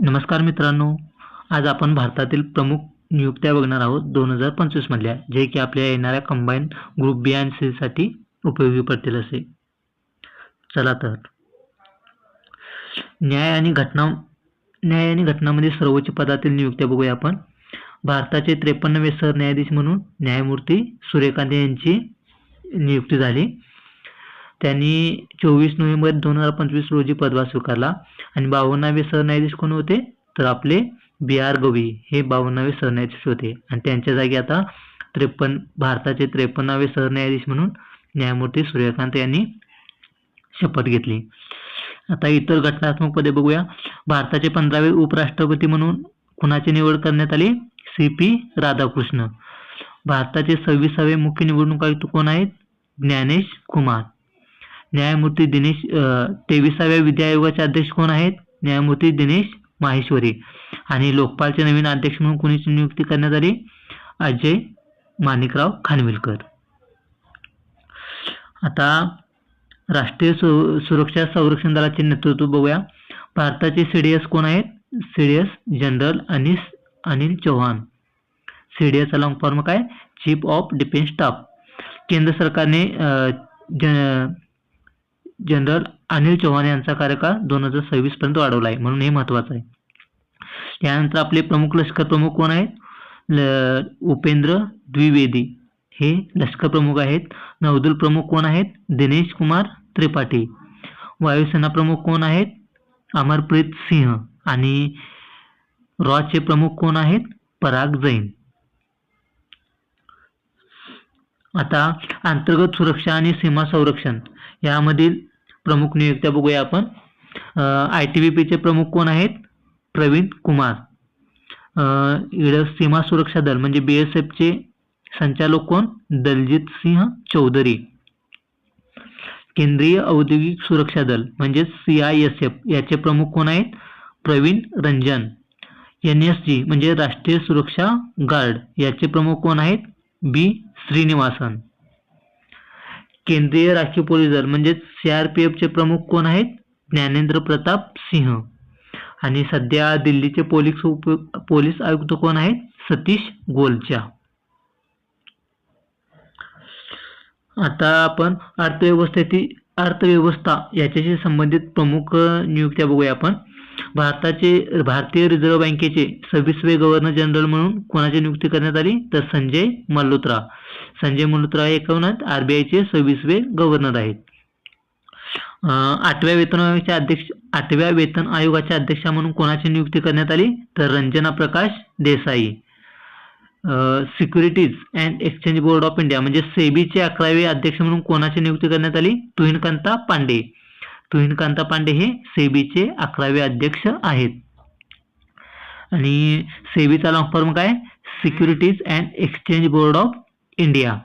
नमस्कार मित्रांनो आज आपण भारतातील प्रमुख नियुक्त्या बघणार आहोत दोन हजार पंचवीसमधल्या जे की आपल्या येणाऱ्या कंबाईन ग्रुप बी आणि सीसाठी उपयोगी पडतील असे. चला तर. न्याय आणि घटना न्याय आणि घटनामध्ये सर्वोच्च पदातील नियुक्त्या बघूया आपण. भारताचे त्रेपन्नवे सरन्यायाधीश म्हणून न्यायमूर्ती सूर्यकांत यांची नियुक्ती झाली. त्यांनी चोवीस नोव्हेंबर दोन हजार पंचवीस रोजी पदभार स्वीकारला. आणि बावन्नावे सरन्यायाधीश कोण होते? तर आपले बी आर गवई हे बावन्नावे सरन्यायाधीश होते. आणि त्यांच्या जागी आता त्रेपन्न भारताचे त्रेपन्नावे सरन्यायाधीश म्हणून न्यायमूर्ती सूर्यकांत यांनी शपथ घेतली. आता इतर घटनात्मक पदे बघूया. भारताचे पंधरावे उपराष्ट्रपती म्हणून कुणाची निवड करण्यात आली? C P Radhakrishna. भारताचे सव्वीसावे मुख्य निवडणूक आयुक्त कोण आहेत? ज्ञानेश कुमार. न्यायमूर्ती दिनेश तेविसाव्या विधी आयोगाचे अध्यक्ष कोण आहेत? न्यायमूर्ती दिनेश माहेश्वरी. आणि लोकपालचे नवीन अध्यक्ष म्हणून कोणीची नियुक्ती करण्यात आली? अजय माणिकराव खानविलकर. आता राष्ट्रीय सु सुरक्षा संरक्षण दलाचे नेतृत्व बघूया. भारताचे सीडीएस कोण आहेत? CDS general Anis Anil Chauhan. सीडीएसचा long form काय? चीफ ऑफ डिफेन्स स्टाफ केंद्र सरकारने जनरल अनिल चव्हाण यांचा कार्यकाळ दोन हजार सव्वीस पर्यंत वाढवला आहे. म्हणून हे महत्वाचं आहे. त्यानंतर आपले प्रमुख लष्कर प्रमुख कोण आहेत? उपेंद्र द्विवेदी. हे लष्कर प्रमुख आहेत. नौदल प्रमुख कोण आहेत? दिनेश कुमार त्रिपाठी. वायुसेना प्रमुख कोण आहेत? अमरप्रीत सिंह. आणि रॉचे प्रमुख कोण आहेत? पराग जैन. आता अंतर्गत सुरक्षा आणि सीमा संरक्षण यामधील प्रमुख नियुक्त्या बघूया आपण. आय टी बी पीचे प्रमुख कोण आहेत? प्रवीण कुमार. इकडं सीमा सुरक्षा दल म्हणजे बी एस एफचे संचालक कोण? दलजित सिंह चौधरी. केंद्रीय औद्योगिक सुरक्षा दल म्हणजेच सी आय एस एफ याचे प्रमुख कोण आहेत? Pravin Ranjan. N S G म्हणजे राष्ट्रीय सुरक्षा गार्ड याचे प्रमुख कोण आहेत? बी श्रीनिवासन. केंद्रीय राखीव पोलीस दल म्हणजेच सी आर पी प्रमुख कोण आहेत? ज्ञानेंद्र प्रताप सिंह. आणि सध्या दिल्लीचे पोलीस उप पोलीस आयुक्त कोण आहेत? सतीश गोलचा आता आपण अर्थव्यवस्थेची अर्थव्यवस्था याच्याशी संबंधित प्रमुख नियुक्त्या बघूया आपण. भारताचे भारतीय रिझर्व्ह बँकेचे सव्वीसवे गव्हर्नर जनरल म्हणून कोणाची नियुक्ती करण्यात आली? तर संजय मल्होत्रा. संजय मल्होत्रा हे कोण आरबीआयचे सव्वीसवे गव्हर्नर आहेत. आठव्या वेतन आयोगाच्या अध्यक्ष आठव्या वेतन आयोगाच्या अध्यक्षा म्हणून कोणाची नियुक्ती करण्यात आली? तर Ranjana Prakash Desai. Securities and exchange board of India म्हणजे सेबीचे अकरावे अध्यक्ष म्हणून कोणाची नियुक्ती करण्यात आली? तुहिनकांता पांडे. तुहिनकांता पांडे हे सेबीचे अकरावे अध्यक्ष आहेत. आणि सेबीचा लॉंग फॉर्म काय? Securities and exchange board of India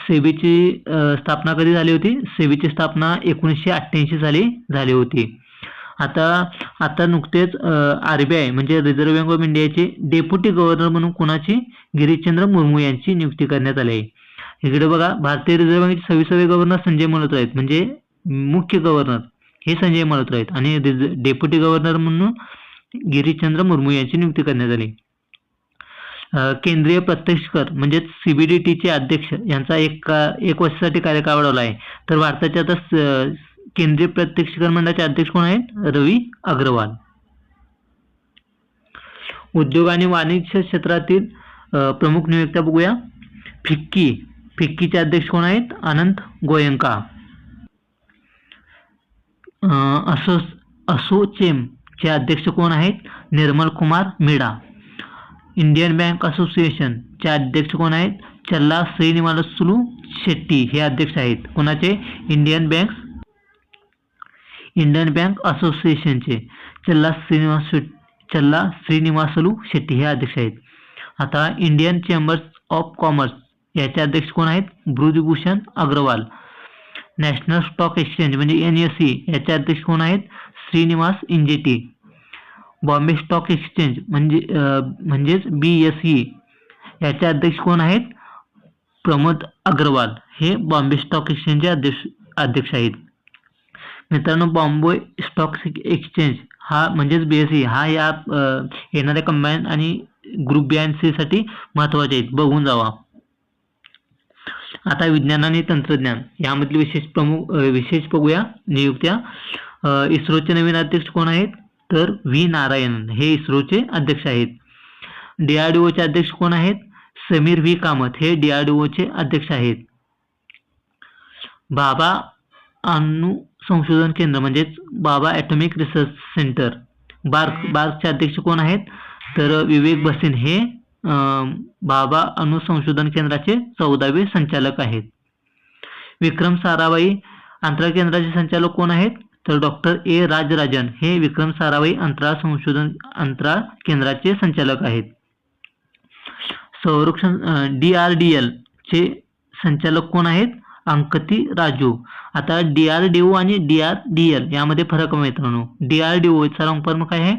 सेबीची स्थापना कधी झाली होती? सेबीची स्थापना एकोणीसशे अठ्ठ्याऐंशी साली झाली होती. आता आता नुकतेच आर बी आय म्हणजे रिझर्व्ह बँक ऑफ इंडियाचे डेप्युटी गव्हर्नर म्हणून कोणाची? गिरीशचंद्र मुर्मू यांची नियुक्ती करण्यात आली आहे. इकडे बघा भारतीय रिझर्व्ह बँकेचे सव्वीसावे गव्हर्नर संजय मल्होत्रा आहेत. म्हणजे मुख्य गव्हर्नर हे संजय मल्होत्रा आहेत. आणि डेप्युटी गव्हर्नर म्हणून गिरीशचंद्र मुर्मू यांची नियुक्ती करण्यात आली. केंद्रीय प्रत्यक्ष कर म्हणजेच सीबीडीटीचे अध्यक्ष यांचा एक एक वर्षासाठी कार्यकाळ वाढवला आहे. तर भारताचे आता केंद्रीय प्रत्यक्ष कर मंडळाचे अध्यक्ष कोण आहेत? रवी अग्रवाल. उद्योग आणि वाणिज्य क्षेत्रातील प्रमुख नियुक्त्या बघूया. फिक्की फिक्कीचे अध्यक्ष कोण आहेत? अनंत गोयंका. असो असोचेमचे अध्यक्ष कोण आहेत? निर्मल कुमार मीडा. इंडियन बँक असोसिएशनचे अध्यक्ष कोण आहेत? चल्ला श्रीनिवासुलू शेट्टी हे अध्यक्ष आहेत. कोणाचे? Indian bank. इंडियन बँक असोसिएशनचे चल्ला श्रीनिवास चल्ला श्रीनिवासलू शेट्टी हे अध्यक्ष आहेत. आता इंडियन चेंबर्स ऑफ कॉमर्स याचे अध्यक्ष कोण आहेत? Brijbhushan Agarwal. National stock exchange म्हणजे एन एस सी याचे अध्यक्ष कोण आहेत? Srinivas Injeti. Bombay stock exchange म्हणजे म्हणजेच बी एस ई याचे अध्यक्ष कोण आहेत? प्रमोद अग्रवाल. हे बॉम्बे स्टॉक एक्सचेंजचे अध्यक्ष अध्यक्ष आहेत. मित्रांनो बॉम्बे स्टॉक एक्सचेंज हा म्हणजेच बी एस ई हा या येणाऱ्या कंबाईन आणि ग्रुप बी एन सी साठी आहेत. बघून जावा. आता विज्ञान आणि तंत्रज्ञान यामधील विशेष प्रमुख विशेष बघूया नियुक्त्या. इस्रोचे नवीन अध्यक्ष कोण आहेत? तर व्ही. नारायणन हे इस्रोचे अध्यक्ष आहेत. डीआरडीओचे अध्यक्ष कोण आहेत? समीर व्ही. कामत. हे डीआरडीओचे अध्यक्ष आहेत. बाबा अणु संशोधन केंद्र म्हणजेच Bhabha atomic research centre. BARC बार्कचे अध्यक्ष कोण आहेत? तर विवेक बसेन. हे बाबा अणु संशोधन केंद्राचे चौदावे संचालक आहेत. विक्रम साराभाई अंतराळ केंद्राचे संचालक कोण आहेत? तर डॉक्टर ए राजराजन हे विक्रम साराभाई अंतराळ संशोधन अंतराळ केंद्राचे संचालक आहेत. संरक्षण डी आर डी एल चे संचालक कोण आहेत? अंकती राजू. आता डी आर डी ओ आणि डी आर डी एल यामध्ये फरक आहे मित्रांनो. डी आर डी ओचा लॉंग फॉर्म काय आहे?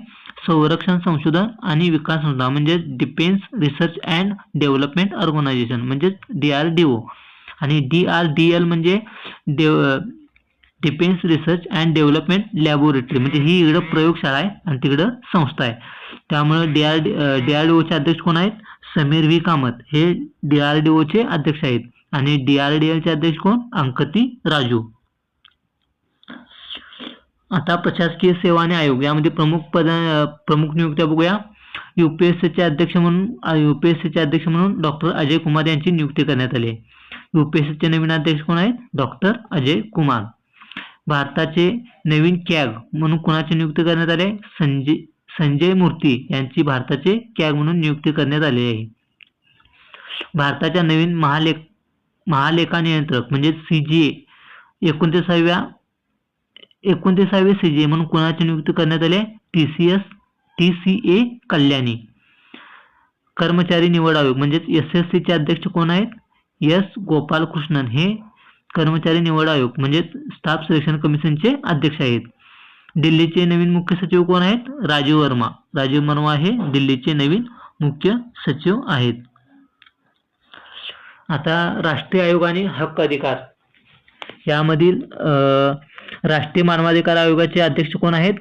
संरक्षण संशोधन आणि विकास संस्था म्हणजेच defence research and development organisation म्हणजेच डी आर डी ओ आणि डी आर डी एल म्हणजे डेव defence research and development laboratory म्हणजे ही इकडं प्रयोगशाळा आहे आणि तिकडं संस्था आहे. त्यामुळे D R D R D ओचे अध्यक्ष कोण आहेत? समीर व्ही. कामत. हे डी आर डी ओचे अध्यक्ष आहेत. आणि डी आर डी एलचे अध्यक्ष कोण? अंकती राजू. आता प्रशासकीय सेवा आणि आयोग यामध्ये प्रमुख पद प्रमुख नियुक्त्या बघूया. युपीएससीचे अध्यक्ष म्हणून युपीएससीचे अध्यक्ष म्हणून डॉक्टर अजय कुमार यांची नियुक्ती करण्यात आली आहे. नवीन अध्यक्ष कोण आहेत? डॉक्टर अजय कुमार. भारताचे नवीन कॅग म्हणून कोणाची नियुक्ती करण्यात आली आहे? संजय संजय मूर्ती यांची भारताचे कॅग म्हणून नियुक्ती करण्यात आली आहे. भारताच्या नवीन महालेख महालेखा नियंत्रक म्हणजे सी जी ए एकोणतीसाव्या एकोणतीसावे सीजे म्हणून कोणाची नियुक्ती करण्यात आली T C S T C A Kalyani. कर्मचारी निवड आयोग म्हणजेच एस एस सीचे अध्यक्ष कोण आहेत? एस गोपालकृष्णन. हे कर्मचारी निवड आयोग म्हणजेच स्टाफ सिलेक्शन कमिशनचे अध्यक्ष आहेत. दिल्लीचे नवीन मुख्य सचिव कोण आहेत? राजीव वर्मा. राजीव वर्मा हे दिल्लीचे नवीन मुख्य सचिव आहेत. आता राष्ट्रीय आयोग आणि हक्क अधिकार. यामधील राष्ट्रीय मानवाधिकार आयोगाचे अध्यक्ष कोण आहेत?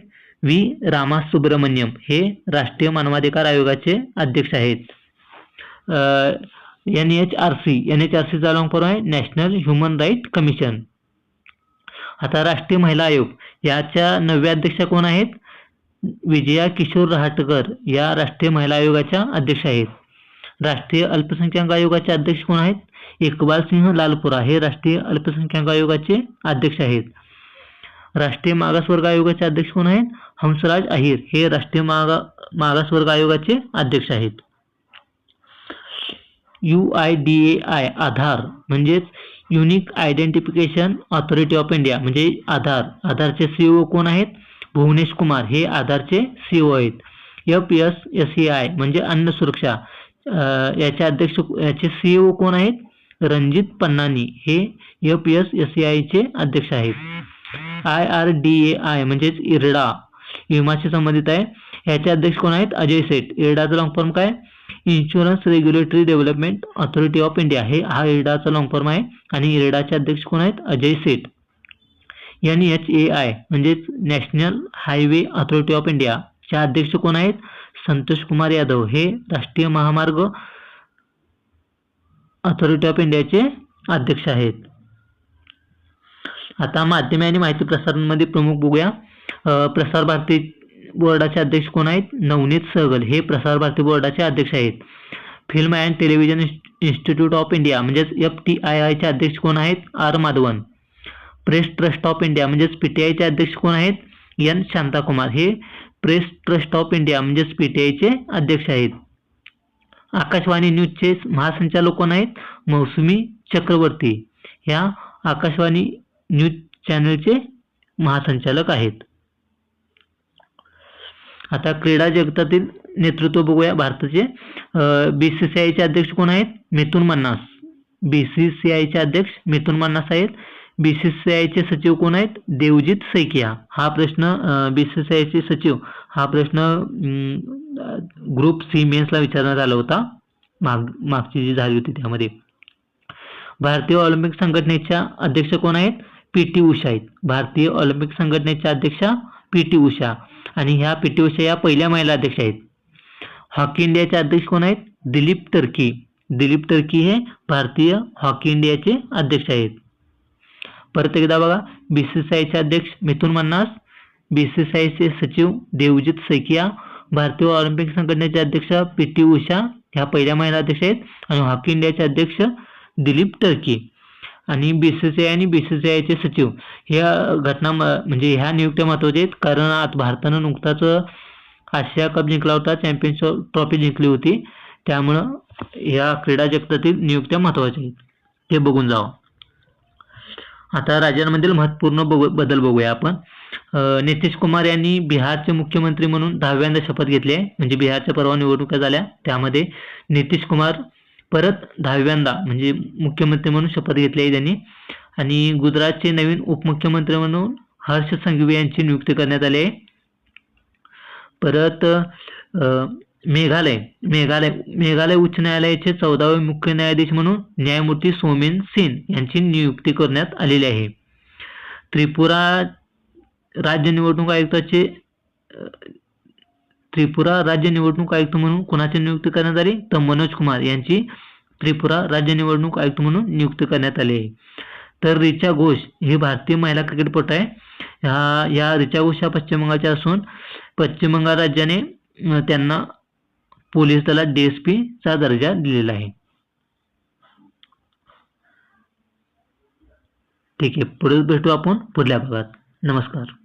व्ही. रामा सुब्रमण्यम हे राष्ट्रीय मानवाधिकार आयोगाचे अध्यक्ष आहेत. N H R C. N H R सीचा लॉंग फॉर्म आहे नॅशनल ह्युमन राईट कमिशन आता राष्ट्रीय महिला आयोग. याच्या नव्या अध्यक्षा कोण आहेत? विजया किशोर रहाटकर या राष्ट्रीय महिला आयोगाच्या अध्यक्ष आहेत. राष्ट्रीय अल्पसंख्याक आयोगाचे अध्यक्ष कोण आहेत? इकबाल सिंह लालपुरा हे राष्ट्रीय अल्पसंख्याक आयोगाचे अध्यक्ष आहेत. राष्ट्रीय मागासवर्ग आयोगाचे अध्यक्ष कोण आहेत? हंसराज अहिर हे राष्ट्रीय मागा मागासवर्ग आयोगाचे अध्यक्ष आहेत. U I D A I Aadhaar म्हणजेच unique identification authority of India म्हणजे आधार. आधारचे सीईओ कोण आहेत? भुवनेश कुमार हे आधारचे सीईओ आहेत. F S S A I म्हणजे अन्न सुरक्षा. याचे अध्यक्ष याचे सीईओ कोण आहेत? रणजित पन्नानी. हे एफ एस एस ए आयचे अध्यक्ष आहेत. I R D A I म्हणजेच इरडा. विमाशी संबंधित आहे. याचे अध्यक्ष कोण आहेत? अजय सेठ. इरडाचा लॉंग फॉर्म काय? Insurance regulatory development authority of India हे हा इरडाचा लॉंग फॉर्म आहे. आणि इरडाचे अध्यक्ष कोण आहेत? Ajay Seth. N H A I म्हणजेच national highway authority of India चे अध्यक्ष कोण आहेत? संतोष कुमार यादव हे राष्ट्रीय महामार्ग अथॉरिटी ऑफ इंडियाचे अध्यक्ष आहेत. आता माध्यमे आणि माहिती प्रसारणमध्ये प्रमुख बघूया. प्रसार भारती बोर्डाचे अध्यक्ष कोण आहेत? नवनीत सहगल हे प्रसार भारती बोर्डाचे अध्यक्ष आहेत. Film and television institute of India म्हणजेच एफ टी आय आयचे अध्यक्ष कोण आहेत? R Madhavan. Press trust of India म्हणजेच पी टी आयचे अध्यक्ष कोण आहेत? एन शांताकुमार. हे प्रेस ट्रस्ट ऑफ इंडिया म्हणजेच पीटीआयचे अध्यक्ष आहेत. आकाशवाणी न्यूजचे महासंचालक कोण आहेत? मौसुमी चक्रवर्ती. ह्या आकाशवाणी न्यूज चॅनलचे महासंचालक आहेत. आता क्रीडा जगतातील नेतृत्व बघूया. भारताचे बी सी सी आयचे अध्यक्ष कोण आहेत? मिथुन मन्नास. बी सी सी आयचे अध्यक्ष मिथुन मन्नास आहेत. बी सी सी आयचे सचिव कोण आहेत? देवजित सैकिया. हा प्रश्न बी सी सी आयचे सचिव हा प्रश्न ग्रुप सी मेन्सला विचारण्यात आला होता. माग मागची जी झाली होती त्यामध्ये. भारतीय ऑलिम्पिक संघटनेच्या अध्यक्ष कोण आहेत? पी टी उषा आहेत. भारतीय ऑलिम्पिक संघटनेच्या अध्यक्षा पी टी उषा आणि ह्या पी टी उषा या पहिल्या महिला अध्यक्ष आहेत. हॉकी इंडियाचे अध्यक्ष कोण आहेत? दिलीप टर्की दिलीप टर्की हे भारतीय हॉकी इंडियाचे अध्यक्ष आहेत. परत एकदा बघा बी सी सी आयचे अध्यक्ष मिथुन मन्नास बी सी सी आयचे सचिव देवजित सैकिया भारतीय ऑलिम्पिक संघटनेचे अध्यक्ष पी टी उषा ह्या पहिल्या महिला अध्यक्ष आहेत. आणि हॉकी इंडियाचे अध्यक्ष दिलीप टर्की आणि बी सी सी आय आणि बी सी सी आयचे सचिव. ह्या घटना म्हणजे ह्या नियुक्त्या महत्त्वाच्या आहेत. कारण आज भारतानं नुकताच आशिया कप जिंकला होता चॅम्पियन्स ट्रॉफी जिंकली होती. त्यामुळं ह्या क्रीडा जगतातील नियुक्त्या महत्त्वाच्या आहेत. ते बघून जावं. आता राज्यांमधील महत्त्वपूर्ण बदल बघूया आपण. नितीश कुमार यांनी बिहारचे मुख्यमंत्री म्हणून दहाव्यांदा शपथ घेतली आहे. म्हणजे बिहारच्या परवा निवडणुका झाल्या. त्यामध्ये नितीश कुमार परत दहाव्यांदा म्हणजे मुख्यमंत्री म्हणून शपथ घेतली आहे त्यांनी. आणि गुजरातचे नवीन उपमुख्यमंत्री म्हणून हर्ष संघवी यांची नियुक्ती करण्यात आली आहे. परत मेघालय मेघालय मेघालय उच्च न्यायालयाचे चौदावे मुख्य न्यायाधीश म्हणून न्यायमूर्ती सोमेन सेन यांची नियुक्ती करण्यात आलेली आहे. त्रिपुरा राज्य निवडणूक आयुक्ताचे त्रिपुरा राज्य निवडणूक आयुक्त म्हणून कुणाची नियुक्ती करण्यात आली? तर मनोज कुमार यांची त्रिपुरा राज्य निवडणूक आयुक्त म्हणून नियुक्ती करण्यात आली आहे. तर रिचा घोष ही भारतीय महिला क्रिकेटपटू आहे. ह्या या रिचा घोष ह्या पश्चिम बंगालच्या असून पश्चिम बंगाल राज्याने त्यांना पोलीस दलात डी एस चा दर्जा दिलेला आहे. ठीक आहे पुढे भेटू आपण पुढल्या भागात. नमस्कार.